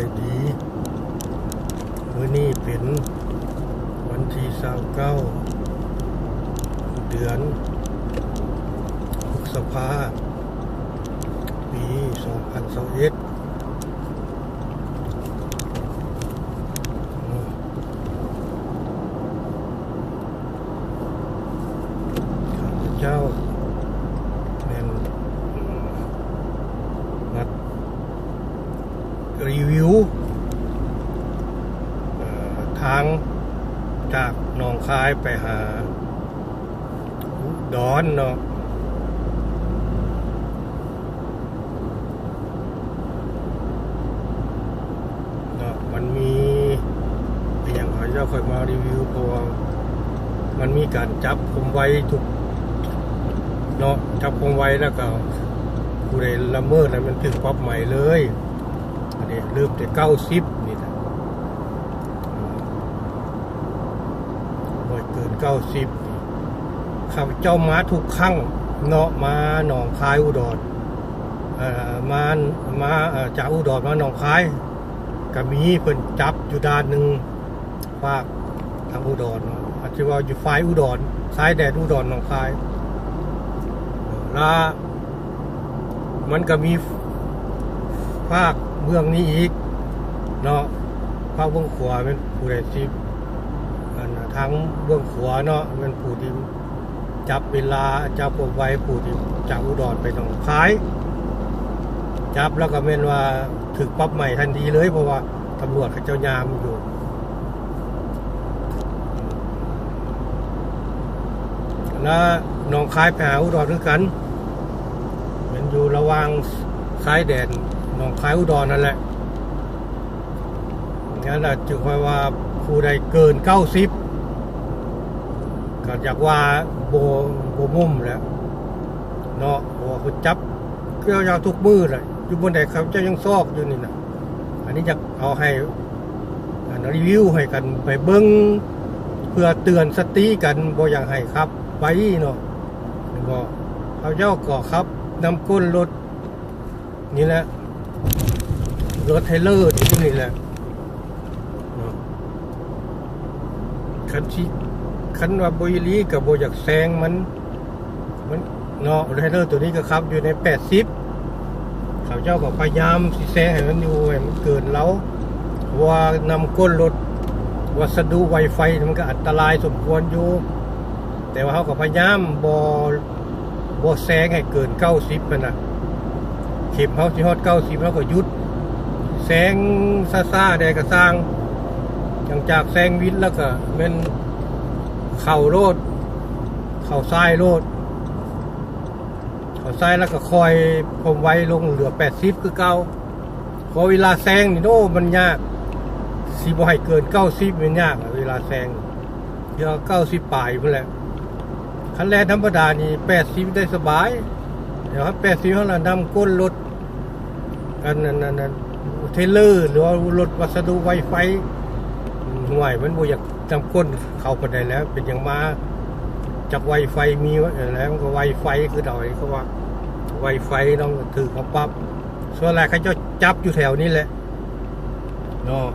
ายดีมื้อนี้เป็นวันที่29เดือนพฤษภาปี 2021เนาะข้าพเจ้าแม่นนัด รีวิวเอ่อทางจากหนองคายไปหาอุดอนเนาะเนาะมันมี อย่างขอเจ้าค่อยมารีวิวเพราะว่ามันมีการจับคมไว้ทุกเนาะจับคมไว้แล้วก็ผู้ใดละเมิดแล้วมันถึงปรับใหม่เลยอันนี้เริ่มแต่เก้าสิบนี่แหละบ่เกินเก้าสิบข้าพเจ้ามาทุกครั้งเนาะมาหนองคายอุดรเออมามาเอ่อจากอุดรมาหนองคายก็มีเพิ่นจับอยู่ด้านหนึ่ง ฝากทางอุดรอาจจะว่าอยู่ฝ่ายอุดรซ้ายแดนอุดรหนองคายแล้วมันก็มีภาคเมืองนี้อีกเนาะภาคเบื้องขวาเป็นผู้ใดที่อันน่ะทางเบื้องขวาเนาะเป็นผู้ที่จับเวลาจับเอาไว้ผู้ที่จากอุดรไปหนองคาย จับแล้วก็เป็นว่าถึกปรับใหม่ทันทีเลยเพราะว่าตำรวจเขาเจ้ายามอยู่ แล้วหนองคายไปหาอุดรด้วยกัน มันอยู่ระว่างซ้ายแดนหนองคายอุดรนั่นแหละงั้นอาจจะคอยว่าผู้ใดเกินเก้าสิบก็อยากว่าโบโบมุ่มแล้วเนาะเพราะว่าเขาจับเกี่ยวยาวทุกมือเลยอยู่บนไหนเขาเจะยังซอกอยู่นี่นะอันนี้อยากเอาให้อันรีวิวให้กันไปเบิ้งเพื่อเตือนสติกันบ่อย่ากให้ครับ ไปเนาะบ่เขาเจ้าก่อครับนำก้นรถ นี่แหละรถเทเลอร์ที่พวกนี้แหละคันที่คันว่าบอยลีกับโบอยากแซงมันมันเนาะรถเทเลอร์ตัวนี้ก็ขับ อยู่ในแปดสิบเขาเจ้าก็พยายามสิแซงให้มันอยู่ให้มันเกินแล้วว่านำก้นรถวัสดุไวไฟมันก็อันตรายสมควรอยู่ แต่ว่าเขาก็พยายามบอบอแซงให้เกินเก้าสิบมันนะเข็มเขาสิฮอดเก้าสิบเขาก็ยุดแสงซ่าซาๆแดก็สร้างหลังจากแสงวิทย์แล้วก็เป็นเข่าโลด เข่าซ้ายโลด เข่าซ้ายแล้วก็คอยผมไว้ลงเหลือแปดสิบคือเก่าพอเวลาแซงนี่โน้มันยากสีบให้เกินเก้าสิบมันยากเวลาแซงเดี๋ยวเก้าสิบปลายเพื่อแหละ คันแรกธรรมดานี่แปดสิบได้สบาย เดี๋ยวครับแปดสิบเขาละนำก้นรถกันนั่นนั่นเทรลเลอร์หรือว่ารถวัสดุไวไฟห่วยมันบ่อยากนำก้นเข้าไปได้แล้ว เป็นอย่างมาจากไวไฟมีแล้วก็ไวไฟคือดอยเขาว่าไวไฟต้องถือเขาปั๊บส่วนแรกเขาจะจับอยู่แถวนี้แหละเนาะ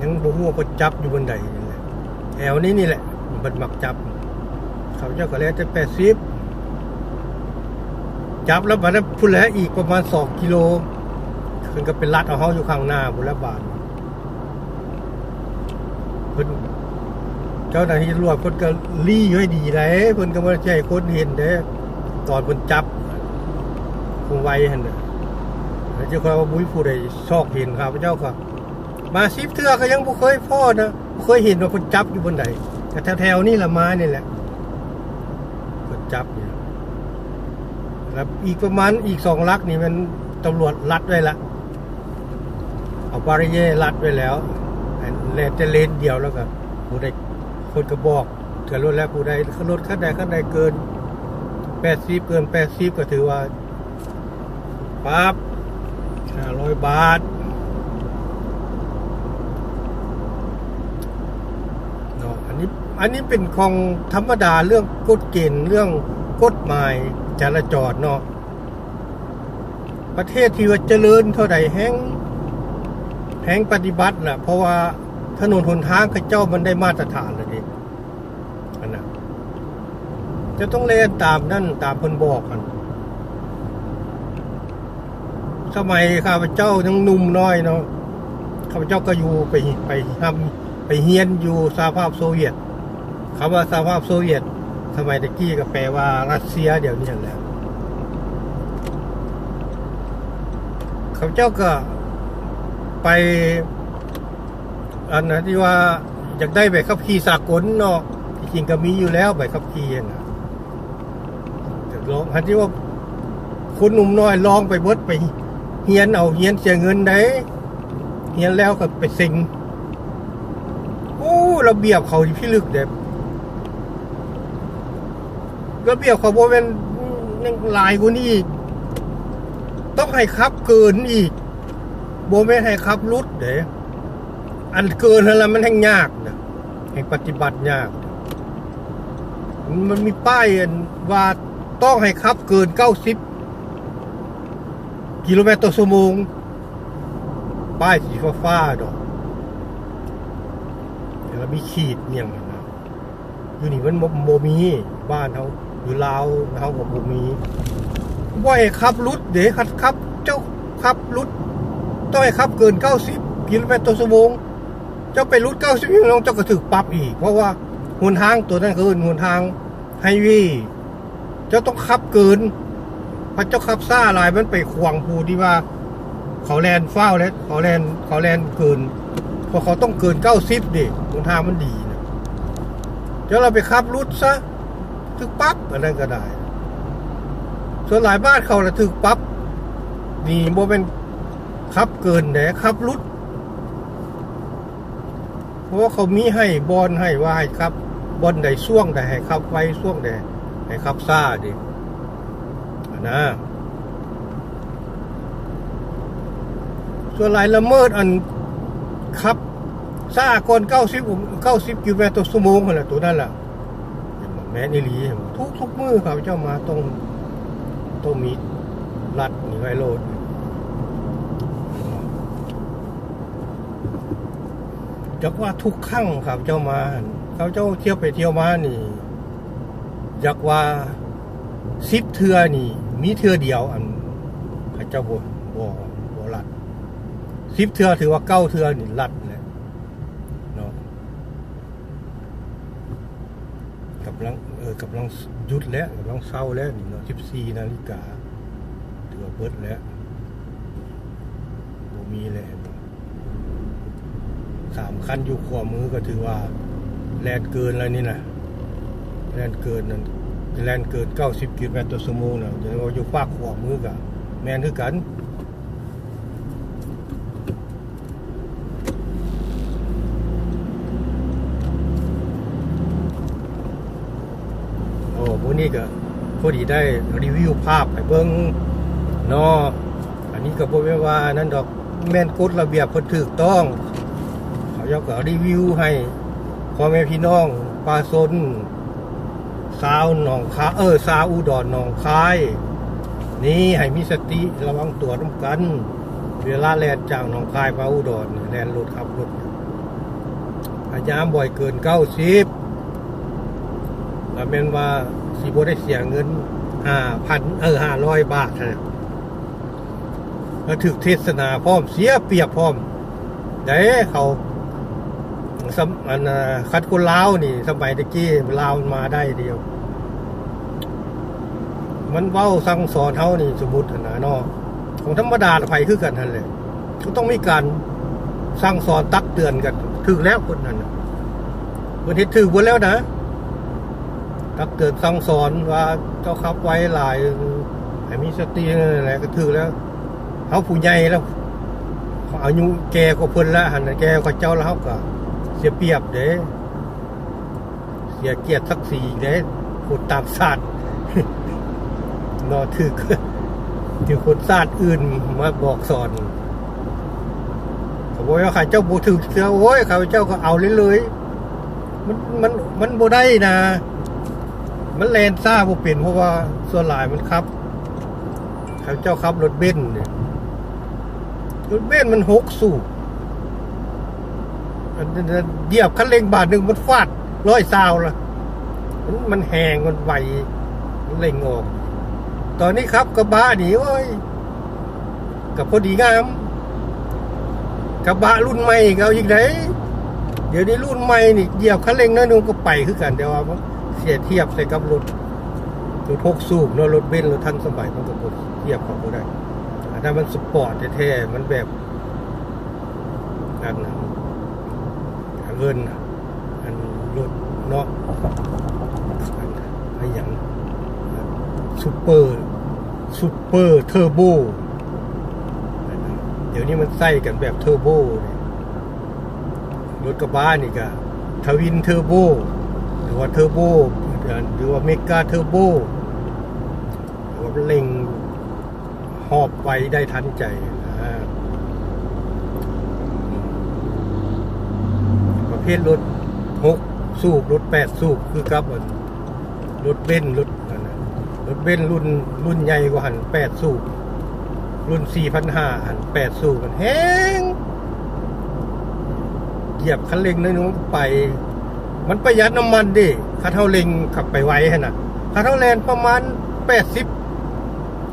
ยังบ่ฮู้ว่าเขาจับอยู่บนใดนี่แหละแถวนี้นี่แหละ มันมักจับ เขาเจ้าก็แล้วจะแปดสิบจับแล้วบัดนั้นพุ่นแล้วอีกประมาณสองกิโลเพิ่นก็เป็นรัดเอาเฮาอยู่ข้างหน้าบุนแล้วบาทเพิ่นเจ้าหน้าที่ตำรวจเพิ่นก็ลี่ให้ดีเลยเพิ่นก็บ่ใช่คนเห็นเด้ตอนเพิ่นจับคงไวหันน่ะแล้วเจ้าก็ว่าบุ้ยผู้ใดชอกเห็นครับเจ้าก็มาสิบเทือก็ยังบ่เคยพอนะบ่เคยเห็นว่าเพิ่นจับอยู่บนใด แต่แถวๆนี่ละไม้นี่แหละกดจับเนี่ยแล้วอีกประมาณอีกสองลักนี่มันตำรวจรัดไว้ละเอาบาริเย่รัดไว้แล้วเลนจะเลนเดียวแล้วก็ผู้ใดคนก็บอกเถื่อรถแล้วผู้ใดรถขั้นใดขั้นใดเกินแปดสิบเกินแปดสิบก็ถือว่าปั๊บห้าร้อยบาท เนาะ อันนี้เป็นของธรรมดาเรื่องกฎเกณฑ์เรื่องกฎหมายจราจรเนาะประเทศที่ว่าเจริญเท่าใดแห้งแห้งปฏิบัติแหละเพราะว่าถนนหนทางเขาเจ้ามันได้มาตรฐานแล้วดิอันน่ะจะต้องเล่นตามนั่นตามเพิ่นบอกกันสมัยข้าพเจ้ายังหนุ่มน้อยเนาะข้าพเจ้าก็อยู่ไปไปทำไปเฮียนอยู่สหภาพโซเวียต คำว่าสหภาพโซเวียต สมัยตะกี้ก็แปลว่ารัสเซียเดี๋ยวนี้แหละข้าเจ้าก็ไป อันนะที่ว่าอยากได้ใบขับขี่สากลเนาะจริงก็มีอยู่แล้วใบขับขี่นะแต่ลองอันที่ว่าคุณหนุ่มน้อยลองไปเบิดไปเฮียนเอาเฮียนเสียเงินได้เฮียนแล้วก็ไปเซ็งโอ้ระเบียบเขาที่พี่ลึกเด็บ ระเบียบขาบอกเป็นยังหลายกว่านี้อีก ต้องให้ขับเกินอีกโบแม่นให้ขับรุดเด้อันเกินแหละมันแห่งยากนะแห่งปฏิบัติยาก มันมีป้ายว่าต้องให้ขับเกินเก้าสิบกิโลเมตรต่อชั่วโมง ป้ายสีฟ้าๆดอกแล้วมีขีดเนี่ยมันอยู่นี่มันโมมีบ้านเขา อยู่ลาวเขาบอกโมมีว่าให้ขับรุดเดี๋ยวขับขับ เจ้าขับรุดต้องให้ขับเกินเก้าสิบกิโลเมตรต่อชั่วโมงเจ้าไปรุดเก้าสิบกิโลเจ้าก็ถึกปรับอีก เพราะว่าหุนทางตัวนั้นคือหุนทางไฮวีเจ้าต้องขับเกินพระเจ้าขับซ่าลายมันไปขวางภูที่ว่า เขาแลนเฝ้าแล้วเขาแลนเขาแลนเกินเพราะเขาต้องเกินเก้าสิบดิหนทางมันดีนะเจ้าเราไปขับรุดซะ ถึกปั๊บอันนั้นก็ได้ ส่วนหลายบ้านเขาละถึกปั๊บนี่โมเป็นขับเกินแหนขับรุด เพราะว่าเขามีให้บอลให้ว่าให้ครับบอลใดช่วงใดให้ขับไว้ช่วงใดให้ขับซ่าดิอันนะส่วนหลายละเมิดอันขับซ่าก่อนเก้าสิบเก้าสิบกิโลเมตรต่อชั่วโมงนั่นแหละตัวนั่นแหละ แม่นอีหลีทุกทุกมือเขาเจ้ามาต้องต้องมีรัดมีไวโรดจักว่าทุกครั้งครับเจ้ามาเขาเจ้าเที่ยวไปเที่ยวมานี่จักว่าสิบเทือนี่ มีเทือเดียวอันพระเจ้าบ่บ่บ่รัดสิบเทือถือว่าเก้าเทือนี่รัดเลยเนาะ กำลังเออกำลังยุดแล้วกำลังเศร้าแล้วนี่เนาะสิบสี่นาฬิกาถือว่าเบิดแล้วบ่มีแล้วสามคันอยู่ขวามือก็ถือว่าแลนเกินแล้วนี่นะแลนเกินนั่นแลนเกินเก้าสิบกิโลเมตรต่อชั่วโมงนะเดี๋ยวเราอยู่ฝากขวามือกับแมนคือกัน โอ้พวก นี้ก็พอดีได้รีวิวภาพให้เบิ้งเนาะอันนี้ก็บ่แม่ว่านั่นดอกแม่นกฎระเบียบเพิ่นถูกต้อง เขายกก็รีวิวให้พ่อแม่พี่น้องปลาซนสาวหนองคาเออสาวอุดรหนองคาย นี่ให้มีสติระวังตัวน้ำกัน เวลาแลนจากหนองคายมาอุดรแลนรถขับรถพยายามบ่อยเกินเก้าสิบแล้วเป็นว่า สีโบได้เสียเงินห้าพันเออห้าร้อยบาทนะแล้วถึกเทศนาพร้อมเสียเปียบพร้อมเด้เขาสมอันคัดคนลาวนี่ สมัยตะกี้ลาวมาได้เดียว มันเว้าสั่งสอนเฮานี่สมมุตินะเนาะของธรรมดาไผคือกันนั่นแหละก็ต้องมีการสั่งสอนตักเตือนกันถึงแล้วคนนั้นเพิ่นเฮ็ดถึงหมดแล้วนะ ตักเตือนสั่งสอนว่าเจ้าขับไว้หลายให้มีสตินั่นแหละก็ถือแล้วเฮาผู้ใหญ่แล้วอายุแกกว่าเพิ่นล้วหันแกกว่าเจ้าแล้วเขาก็เสียเปรียบเด้เสียเกียรติศักดิ์ศรีเด้คนตามศาสตร์นอถือถือคนศาสตร์อื่นมาบอกสอนเขาบอกว่าข้าเจ้าบูถือเสือโอ้ยข้าเจ้าก็เอาเลยเลยมันมันมันโบได้นะ มันแลนซ่าบ่เป็นเพราะว่าส่วนหลายมันครับเขาเจ้าขับรถเบนซ์เนี่ยรถเบนซ์มันหกสูบเหยียบคันเร่งบาทหนึ่งมันฟาดร้อยซาวละมันมันแหงมันไหวมันเร่งออกตอนนี้ครับกระบะนี่โอ้ยกับพอดีงามกระบะรุ่นใหม่กเอาอีกไหนเดี๋ยวนี้รุ่นใหม่นี่เหยียบคันเร่งน้อยนึงก็ไปคือกันเดี๋ยวว่ามันเสียเทียบใส่กับรถรถหกสูบเนอะรถเบนซ์รถทันสมัยมันก็บเทียบเขาก็ได้อันนั้นมันสปอร์ตแท้ๆมันแบบอันนั้นอันเงินนะอันรถเนาะอันอันอย่างซูเปอร์ซูเปอร์เทอร์โบเดี๋ยวนี้มันใส่กันแบบเทอร์โบนี่รถกระบะนี่ก็ทวินเทอร์โบ รือว่าเทอร์โบหรือว่าเมกาเทอร์โบหรือว่าเร่งหอบไปได้ทันใจนะประเภทรถหกสูบรถแปดสูบคือกับรถเบนรถอันรถเบนรุ่นรุ่นใหญ่กว่าหันแปดสูบรุ่นสี่พันห้าหันแปดสูบมันแห้งเหยียบคันเร่งน้อยนึงไป มันประหยัดน้ำมันดิคาเท่าเร่งขับไปไวขนาดค่าเท่าแลนประมาณแปดสิบ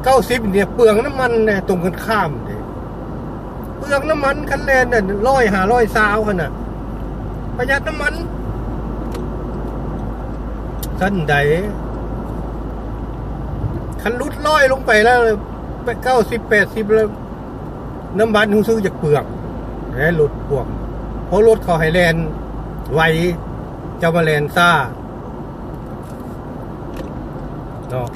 เก้าสิบเนี่ยเปลืองน้ำมันเนี่ยตรงกันข้ามดิเปลืองน้ำมันคันแลนเนี่ยร้อยหาร้อยซาวขนาดประหยัดน้ำมันสั้นใดคันรุดร้อยลงไปแล้วไปเก้าสิบแปดสิบแล้วน้ำมันรู้สึกจะเปลืองแหมรถพวกเพราะรถเขาไฮแลนด์ไว เจ้ามาแลนซ่าเนาะ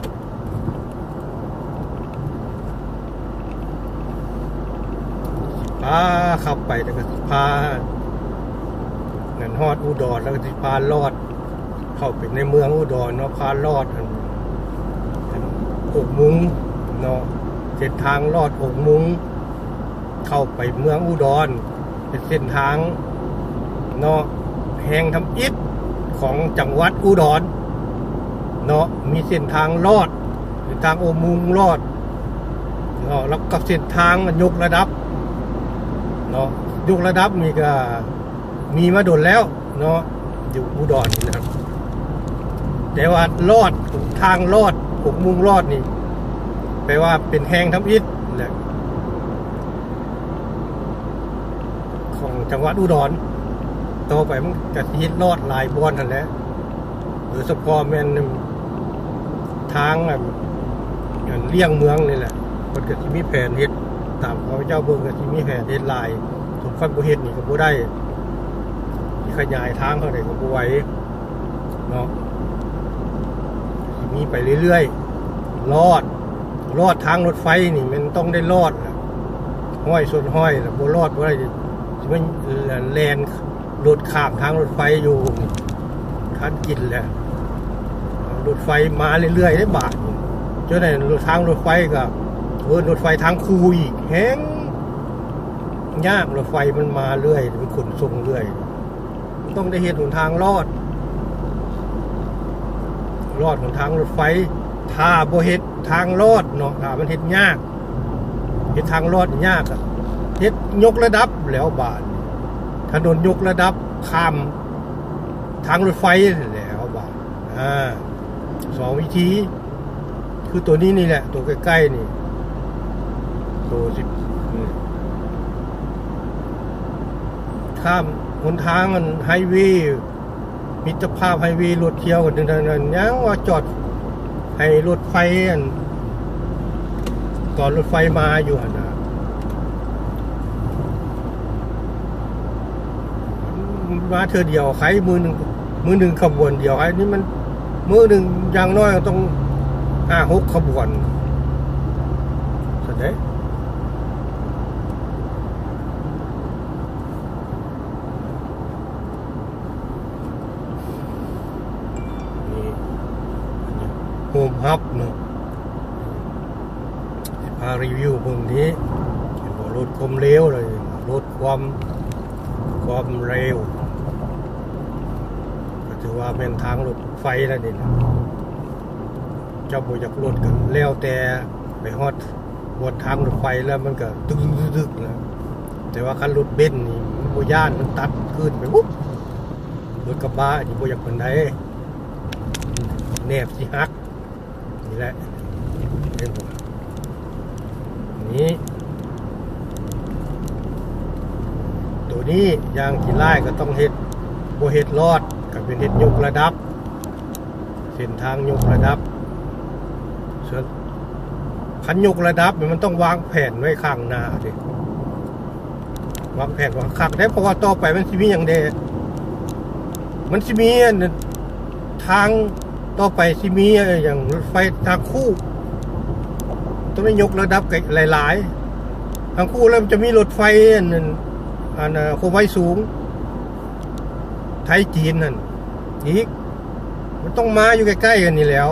พาขับไปแล้วก็พาเงินฮอดอุดรแล้วก็พาลอด เข้าไปในเมืองอุดรเนาะพาลอดอันอกมุ้งเนาะเส้นทางลอดอกมุ้งเข้าไปเมืองอุดร เป็นเส้นทางเนาะแห่งทำอิฐ ของจังหวัดอุดรเนาะมีเส้นทางลอดเส้นทางโอมุงลอดเนาะแล้วกับเส้นทางยกระดับเนาะยกระดับนี่ก็มีมาโดนแล้วเนาะอยู่อุดรนี่นะครับ แต่ว่าลอดทางลอดหกมุงลอดนี่แปลว่าเป็นแหงทำอิฐแหละของจังหวัดอุดร ต่อไปมันกะสิเฮ็ดรอดหลายบอนทันแล้วหรือสปอร์แมนทางอันอันเลี่ยงเมืองนี่แหละมันก็สิมีแผนเฮ็ดตามเขาเจ้าเบิ่งก็สิมีแผนเฮ็ดลายถูกคันบ่เฮ็ดนี่ก็บ่ได้ขยายทางเท่าใดก็บ่ไหวเนาะมีไปเรื่อยๆรอดรอดทางรถไฟนี่มันต้องได้รอดห้อยส่วนห้อยแล้วบ่รอดบ่ได้สิมันแลน รถข้ามทางรถไฟอยู่คันกินแหละรถไฟมาเรื่อยๆได้บาทจนในทางรถไฟก็เออรถไฟทางคูอีกแห้งยากรถไฟมันมาเรื่อยมันขนส่งเรื่อย ต้องได้เห็นหนทางรอด รอดหนทางรถไฟถ้าบ่เฮ็ดทางรอดเนาะถ้ามันเฮ็ดยากเฮ็ดทางรอดยากอะเฮ็ดยกระดับแล้วบาท ถนนยกระดับข้าม ทางรถไฟแล้วบาทอ่าสองวิธี คือตัวนี้นี่แหละ ตัวใกล้ๆนี่ ตัวสิบข้ามหนทางมันไฮเวย์มิตรภาพไฮเวย์รถเที่ยวกันนั่นๆยังว่าจอดให้รถไฟอันตอนรถไฟมาอยู่นะ มาเธอเดียวใครมือหนึ่งมือหนึ่งขบวนเดียวไอ้นี่มันมือหนึ่งอย่างน้อยก็ต้องห้าหกขบวนสนใจนี่โฮมฮับเนาะพารีวิวเมืองนี้เห็นว่าลดความเร็วเลยลดความความเร็ว ถือว่าเป็นทางรถไฟแล้วนี่นะเจ้าบ่อยากลดกันแล้วแต่ไปฮอดบนทางรถไฟแล้วมันก็ตึกตึกๆนะแต่ว่าคันรถเบนนี่บ่ย่านมันตัดขึ้นไปปุ๊บรถกระบะนี่บ่อยากปานใดแนบสิฮักนี่แหละเรื่องผมนี้ตัวนี้ยางกี่ไล่ก็ต้องเฮ็ดโบเฮ็ดรอด ก็เป็นเฮ็ดยกระดับ เส้นทางยกระดับส่วนคันยกระดับเนี่ยมันต้องวางแผนไว้ข้างหน้าดิวางแผนว่าคักได้เพราะว่าต่อไปมันสิมีอย่างเดมันสิมีทางต่อไปสิมีอย่างรถไฟทางคู่ ต้องได้ยกระดับหลาย ๆ ทางคู่แล้วมันจะมีรถไฟอันอันโคมไฟสูง ไทยจีนนั่น อีก มันต้องมาอยู่ใกล้ๆกันนี่แล้ว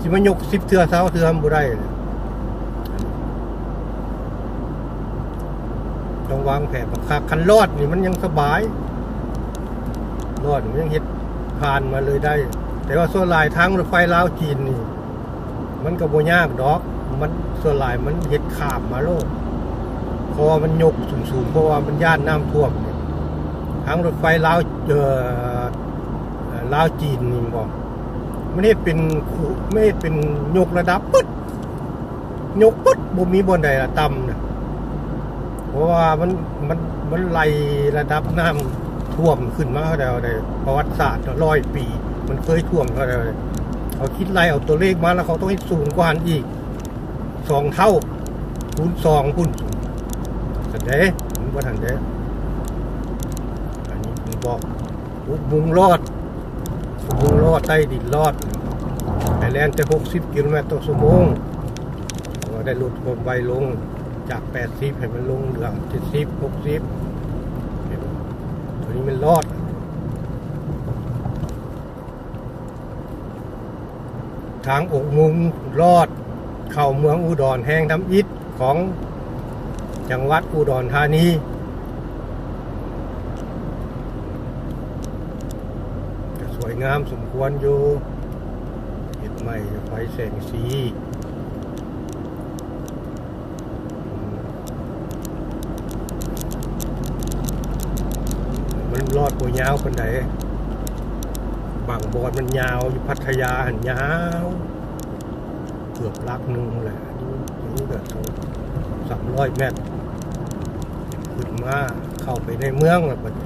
สิมายกสิบเทือเสาเทือมนบ่ได้ต้องวางแผนบังคับคันรอดนี่มันยังสบาย รอดมันยังเฮ็ดผ่านมาเลยได้ แต่ว่าส่วนลายทางรถไฟลาวจีนนี่ มันก็บ่ยากดอก มันส่วนลายมันเฮ็ดขามมาโลดเพราะว่ามันยกสูงๆเพราะว่ามันย่านน้ำท่วมทางรถไฟลาวเออ ลาวจีนนี่บอกมันเฮ็ดเป็นขู่ไม่เฮ็ดเป็นยกระดับปึ๊ดยกปึ๊ดบ่มีบนใดละต่ำนะเพราะว่ามันมันมันไล่ระดับน้ำท่วมขึ้นมาแล้วได้ประวัติศาสตร์ร้อยปี มันเคยท่วมเขาแล้วเขาคิดไล่เอาตัวเลขมาแล้วเขาต้องให้สูงกว่าหันอีกสองเท่าคูณสองคูณสันเดผมว่าทันเดอันนี้ผมบอกอุกมุงรอด อุกมุงรอดใต้ดินรอดไปแล่นแต่หกสิบกิโลเมตรต่อชั่วโมงก็ได้ลดความไวลงจากแปดสิบให้มันลงเหลือเจ็ดสิบหกสิบตัวนี้มันรอดทางอกมุงรอด เข้าเมืองอุดรแห่งทำอิฐของจังหวัดอุดรธานีก็สวย งามสมควรอยู่เห็ดใหม่ไฟแสงสีมันรอดตัวยาวคนไหนบางบอนมันยาวอยู่พัทยาหันยาว เกือบลักหนึงแหละนนี้อันนี้ก็สองสามร้อยเมตร ขึ้นมาเข้าไปในเมืองแล้วบัดนี้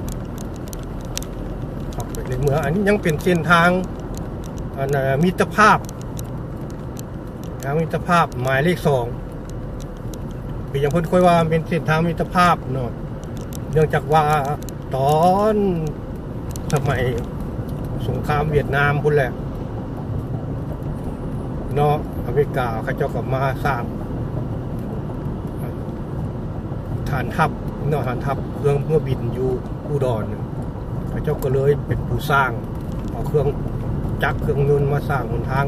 เข้าไป ในเมืองอันนี้ยังเป็นเส้นทางอันมิตรภาพทางมิตรภาพหมายเลขสองเป็นอย่างเพิ่นค่อยว่าเป็นเส้นทางมิตรภาพเนาะเนื่องจากว่าตอนสมัยสงครามเวียดนามพุ่นแหละเนาะอเมริกาเขาเจ้าก็มาสร้างฐานทัพเนาะฐานทัพเครื่องเมื่อบินอยู่อุดร เจ้าก็เลยเป็นผู้สร้างเอาเครื่องจักรเครื่องยนต์มาสร้างหนทาง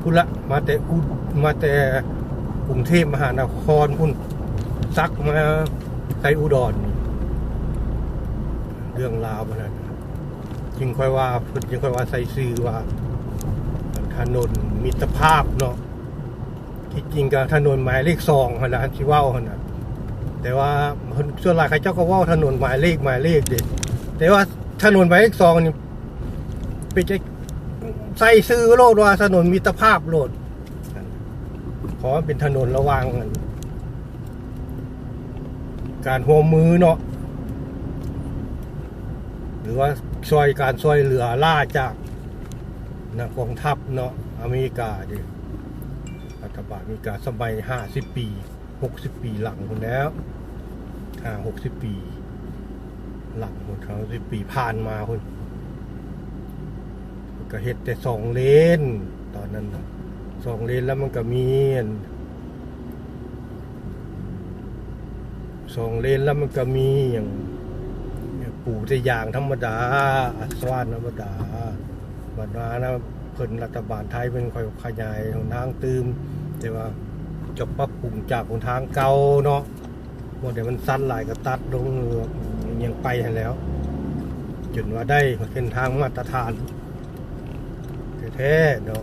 พุ่นละมาแต่อุมาแต่กรุงเทพมหานครพุ่นซักมาใส่อุดรนี่เรื่องราวมันนั้นจึงค่อยว่าพิ่นจึงค่อยว่าใส่ซื้อว่าถนนมิตรภาพเนาะที่จริงก็ถนนหมายเลขสองขนะที่ว้าหั่นะแต่ว่าส่วนหลายเขาเจ้าก็ว้าถนนหมายเลขหมายเลขเด็ดแต่ว่า ถนนหมายเลขสองนี่ไปจะใส่ซื้อโลดว่าถนนมิตรภาพโลดขอเป็นถนนระว่างกันการหัวมือเนาะหรือว่าช่วยการช่วยเหลือล่าจากนะกองทัพเนาะอเมริกาดิรัฐบาลอเมริกาสมัยห้าสิบปีหกสิบปีหลังคนแล้วห้าหกสิบปี หลังหมดทั้งสิปีผ่านมาคนก็เฮ็ดแต่สองเลน ตอนนั้นนะสองเลนแล้วมันก็มีอันสองเลนแล้วมันก็มีอย่างปลูกแต่ยางธรรมดาอัศวานธรรมดาบัดมานะเพิ่นรัฐบาลไทยเป็นคอยขยายหนทางตืมแต่ว่าจะปรับปรุงจากหนทางเก่าเนาะว่าเดี๋ยวมันสั้นหลายก็ตัดลงเรือ ยังไปให้แล้วจนว่าได้เส้นทางมาตรฐานแท้ๆเนาะ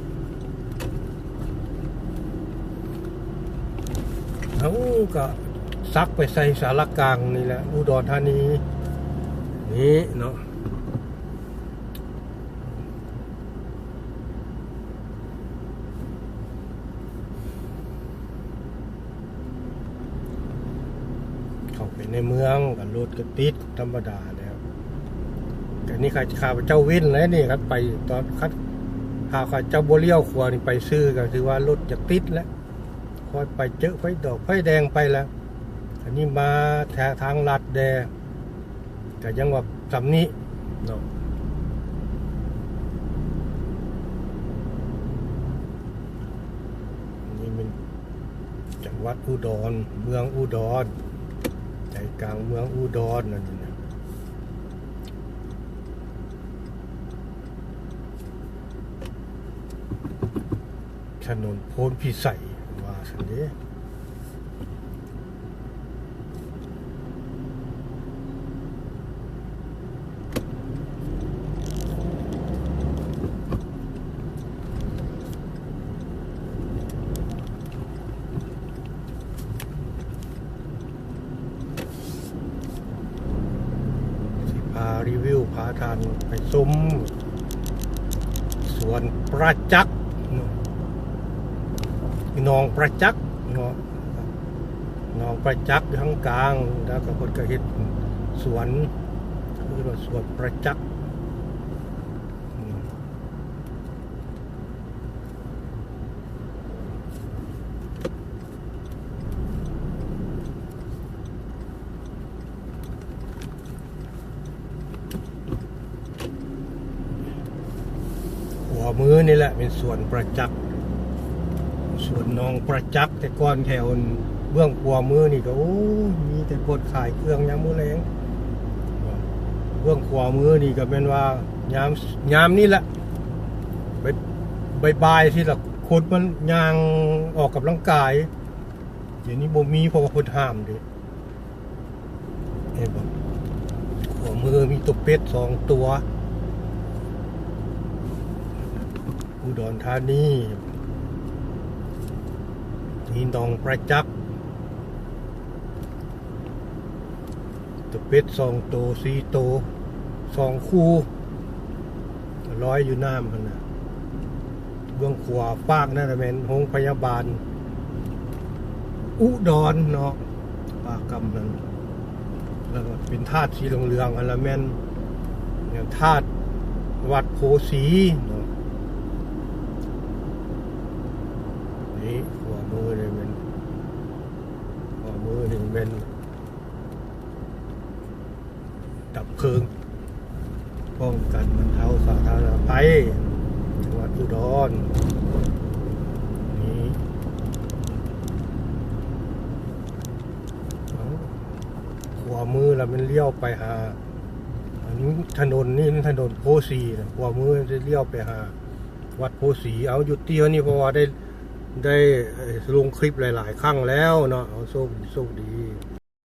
เขาก็ซักไปใส่สารกลางนี่แหละ อุดรธานี นี่เนาะเข้าไปในเมืองกับรถก็ติด ธรรมดาแล้วแต่นี่ข้าข้าพเจ้าวินแล้วนี่ครับ ไปตอนคัดข้าข้าเจ้าโบเลี้ยวขวานี่ไปซื้อก็ถือว่ารถจะติดแล้วคอยไปเจอไฟดอกไฟแดงไปแล้วอันนี้มาแถทางลัดแดงแต่ยังว่าสำนี้เนาะนี่มันจังหวัดอุดร เมืองอุดรใจกลางเมืองอุดรนั่นนี่ ถนนโพนพิสัยว่าสันเดะสิพารีวิวพาทานไปซุ้มสวนประจักษ์ นาะหนองประจักษ์เนาะนองประจักษ์อยู่ข้งกลาง แล้วก็คนก็เห็ดสวนคือว่าสวนประจักษ์หัวมือนี่แหละเป็นสวนประจักษ์ สวนนองประจักษ์แต่ก่อนแถวเบื้องหัวมือนี่ก็โอ้มีแต่คนขายเครื่องยามมือแรงเบื้องขวามือนี่ก็เป็นว่ายามยามนี่แหละไปบายบายที่ละคนมันยางออกกับร่างกายเดี๋ยวนี้บ่มีเพราะว่าคนห้ามดิเห็นบ่ขวามือมีตัวเป็ดสองตัวอุดรธานี นี่หนองประจักษ์ตัวเป็ดสองตัวสี่ตัวสองคู่ร้อยอยู่น้ำมันนะเบื้องขวาฟากนั่นนะเป็นโรงพยาบาล อุดรเนาะปากกำนั้นแล้วก็เป็นธาตุสีเหลืองๆอันละแม่นอย่างธาตุวัดโพสีเนาะ นี่หัว มือเลยเป็นหัวมือหนึ่งเป็นดับเพลิงป้องกันบรรเทาสาธารณภัยจังหวัดอุดรนี่เอามือเรามันเลี้ยวไปหาอันนี้ถนนนี่ถนนโพสีนะหัวมือจะเลี้ยวไปหา วัดโพสีเอาหยุดเที่ยนี่เพราะว่าได้ ได้ลงคลิปหลาย ๆ ครั้งแล้วเนาะเอาโชคดีโชคดี